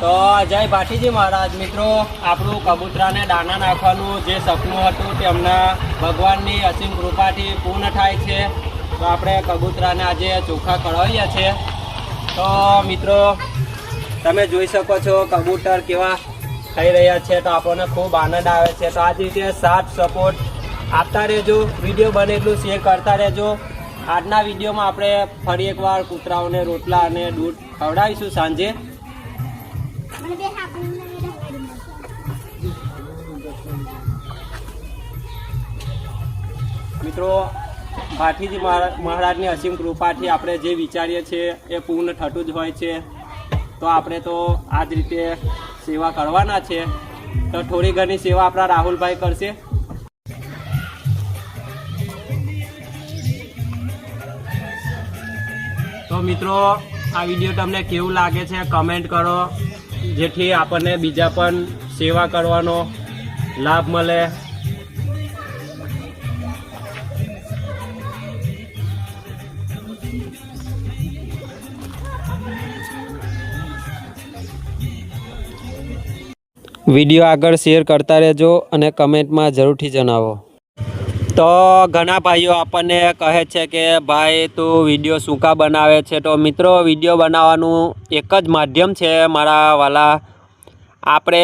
તો જય ભાટીજી મહારાજ. મિત્રો, આપણું કબૂતરાને દાણા નાખવાનું જે સપનું હતું તેમના ભગવાનની અસીમ કૃપાથી પૂર્ણ થાય છે. તો આપણે કબૂતરાને આજે ચોખા કઢાવીએ છીએ. તો મિત્રો, તમે જોઈ શકો છો કબૂતર કેવા થઈ રહ્યા છે. તો આપણને ખૂબ આનંદ આવે છે. તો આ જ રીતે સાથ સપોર્ટ આપતા રહેજો. વીડિયો બને એટલું શેર કરતા રહેજો. આજના વિડીયોમાં આપણે ફરી એકવાર કૂતરાઓને રોટલા અને દૂધ ખવડાવીશું સાંજે. મિત્રો ભાઠીજી મહારા- મહારાજની અસીમ કૃપાથી આપણે જે વિચારીએ છીએ એ પૂર્ણ થતું જ હોય છે. તો આપણે તો આ જ રીતે સેવા કરવાના છે. તો થોડી ઘણી સેવા આપણા રાહુલભાઈ કરશે. તો મિત્રો, આ વીડિયો તમને કેવું લાગે છે? કમેન્ટ કરો. જેથી આપણને બીજા પણ સેવા કરવાનો લાભ મળે. વીડિયો આગળ શેર કરતા રહેજો અને કમેન્ટમાં જરૂરથી જણાવો. તો ઘણા ભાઈઓ આપણને કહે છે કે, ભાઈ, તું વીડિયો શું કા બનાવે છે? તો મિત્રો, વીડિયો બનાવવાનું એક જ માધ્યમ છે મારા વાલા. આપણે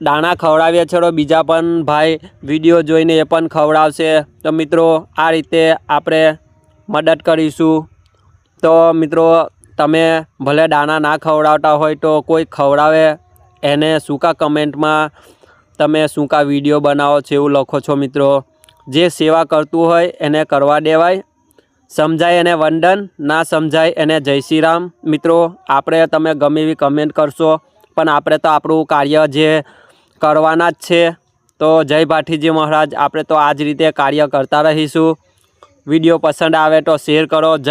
દાણા ખવડાવીએ છીએ તો બીજા પણ ભાઈ વીડિયો જોઈને એ પણ ખવડાવશે. તો મિત્રો, આ રીતે આપણે મદદ કરીશું. તો મિત્રો, તમે ભલે દાણા ના ખવડાવતા હોય તો કોઈ ખવડાવે, એને સૂકા કમેન્ટમાં તમે સૂકા વીડિયો બનાવો છો એવું લખો છો મિત્રો. જે સેવા કરતું હોય એને કરવા દેવાય. સમજાય એને વંદન, ના સમજાય એને જય શ્રી રામ. મિત્રો, આપણે તમે ગમે એવી કમેન્ટ કરશો, પણ આપણે તો આપણું કાર્ય જે કરવાના જ છે. તો જય ભાઠીજી મહારાજ, આપણે તો આ જ રીતે કાર્ય કરતા રહીશું. વીડિયો પસંદ આવે તો શેર કરો. જય